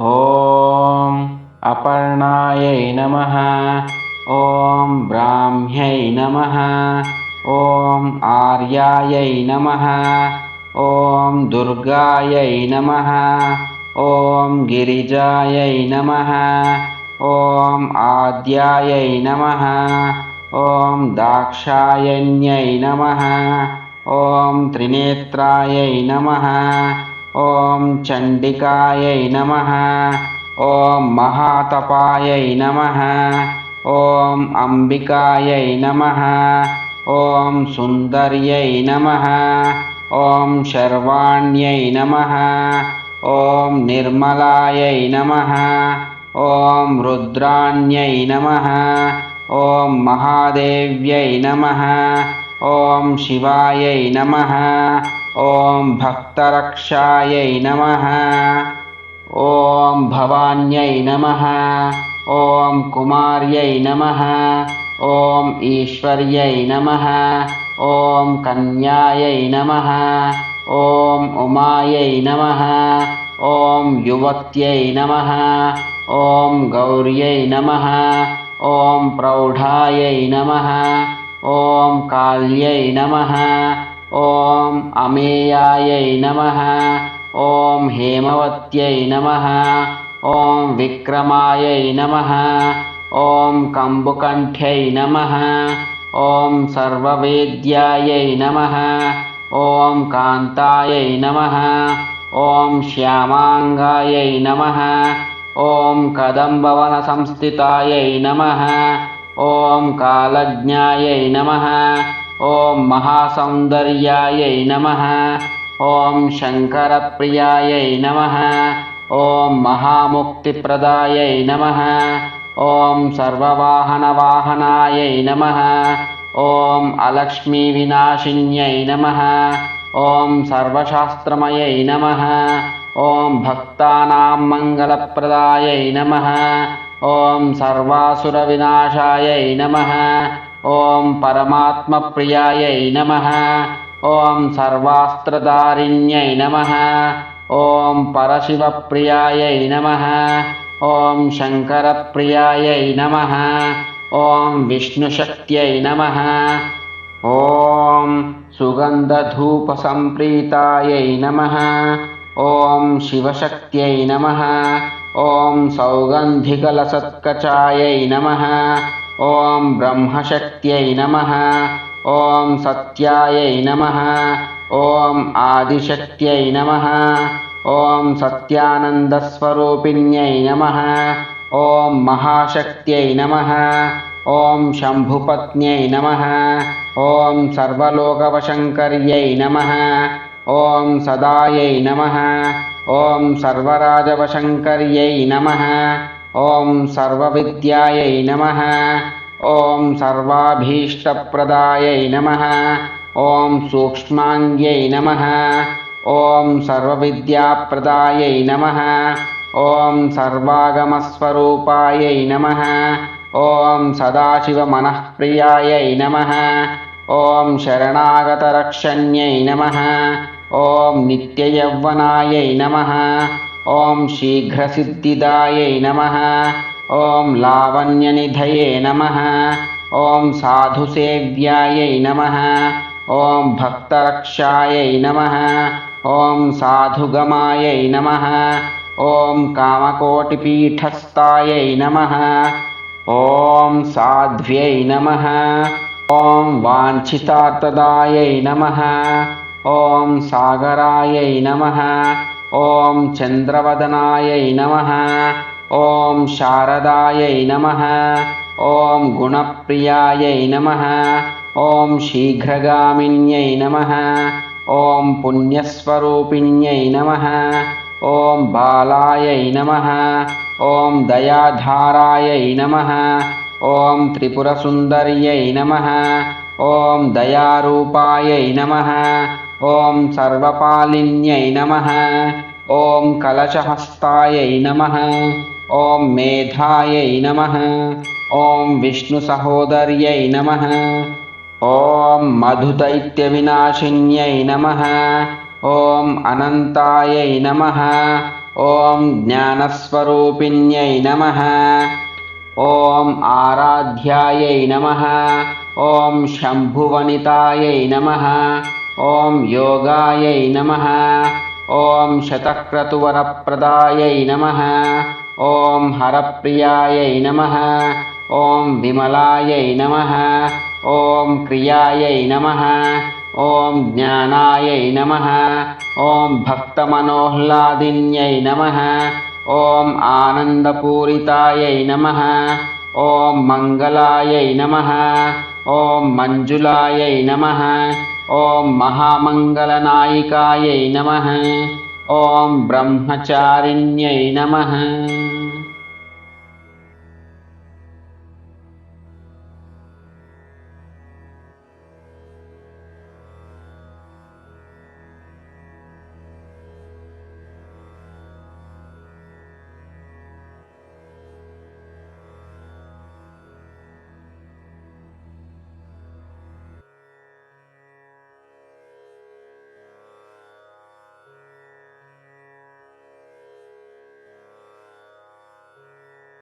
ॐ अपर्णायै नमः। ॐ ब्राह्म्यै नमः। ॐ आर्यायै नमः। ॐ दुर्गायै नमः। ॐ गिरिजायै नमः। ॐ आद्यायै नमः। ॐ दाक्षायण्यै नमः। ॐ त्रिनेत्रायै नमः ॐ चण्डिकायै नमः। ॐ महातपायै नमः। ॐ अम्बिकायै नमः। ॐ सुन्दर्यै नमः। ॐ शर्वाण्यै नमः। ॐ निर्मलायै नमः। ॐ रुद्राण्यै नमः। ॐ महादेव्यै नमः। ॐ शिवायै नमः ॐ भक्तरक्षायै नमः। ॐ भवान्यै नमः। ॐ कुमार्यै नमः। ॐ ईश्वर्यै नमः। ॐ कन्यायै नमः। ॐ उमायै नमः। ॐ युवत्यै नमः। ॐ गौर्यै नमः। ॐ प्रौढायै नमः। ॐ काल्यै नमः ॐ अमेयायै नमः ॐ हेमवत्यै नमः ॐ विक्रमायै नमः ॐ कम्बुकण्ठ्यै नमः ॐ सर्ववेद्यायै नमः ॐ कान्तायै नमः ॐ श्यामाङ्गायै नमः ॐ कदम्बवनसंस्थितायै नमः ॐ कालज्ञायै नमः ॐ महासौन्दर्यायै नमः। ॐ शङ्करप्रियायै नमः। ॐ महामुक्तिप्रदायै नमः। ॐ सर्ववाहनवाहनायै नमः। ॐ अलक्ष्मीविनाशिन्यै नमः। ॐ सर्वशास्त्रमयै नमः। ॐ भक्तानां मङ्गलप्रदायै नमः ॐ सर्वासुरविनाशायै नमः। ॐ परमात्मप्रियायै नमः। ॐ सर्वास्त्रधारिण्यै नमः। ॐ परशिवप्रियायै नमः। ॐ शङ्करप्रियायै नमः। ॐ विष्णुशक्त्यै नमः। ॐ सुगन्धधूपसम्प्रीतायै नमः। ॐ शिवशक्त्यै नमः ॐ सौगन्धिकलसत्कचायै नमः। ॐ ब्रह्मशक्त्यै नमः। ॐ सत्यायै नमः। ॐ आदिशक्त्यै नमः। ॐ सत्यानन्दस्वरूपिण्यै नमः। ॐ महाशक्त्यै नमः। ॐ शम्भुपत्न्यै नमः। ॐ सर्वलोकवशङ्कर्यै नमः ॐ सदायै नमः। ॐ सर्वराजवशङ्कर्यै नमः। ॐ सर्वविद्यायै नमः। ॐ सर्वाभीष्टप्रदायै नमः। ॐ सूक्ष्माङ्ग्यै नमः। ॐ सर्वविद्याप्रदायै नमः। ॐ सर्वागमस्वरूपायै नमः। ॐ सदाशिवमनःप्रियायै नमः। ॐ शरणागतरक्षण्यै नमः ॐ नित्ययौवनायै नमः। ॐ शीघ्रसिद्धिदायै नमः। ॐ लावण्यनिधये नमः। ॐ साधुसेव्यायै नमः। ॐ भक्तरक्षायै नमः। ॐ साधुगमायै नमः। ॐ कामकोटिपीठस्थायै नमः। ॐ साध्व्यै नमः। ॐ वाञ्छितार्थदायै नमः। ॐ सागरायै नमः। ॐ चन्द्रवदनायै नमः। ॐ शारदायै नमः। ॐ गुणप्रियायै नमः। ॐ शीघ्रगामिन्यै नमः। ॐ पुण्यस्वरूपिण्यै नमः। ॐ बालायै नमः। ॐ दयाधारायै नमः। ॐ त्रिपुरसुन्दर्यै नमः। ॐ दयारूपायै नमः ॐ सर्वपालिन्यै नमः। ॐ कलशहस्तायै नमः। ॐ मेधायै नमः। ॐ विष्णुसहोदर्यै नमः। ॐ मधुदैत्यविनाशिन्यै नमः। ॐ अनन्तायै नमः। ॐ ज्ञानस्वरूपिण्यै नमः ॐ आराध्यायै नमः। ॐ शम्भुवनितायै नमः। ॐ योगायै नमः। ॐ शतक्रतुवरप्रदायै नमः। ॐ हरप्रियायै नमः। ॐ विमलायै नमः। ॐ क्रियायै नमः। ॐ ज्ञानायै नमः। ॐ भक्तमनोह्लादिन्यै नमः ॐ आनन्दपूरितायै नमः। ॐ मङ्गलायै नमः। ॐ मञ्जुलायै नमः। ॐ महामङ्गलनायिकायै नमः। ॐ ब्रह्मचारिण्यै नमः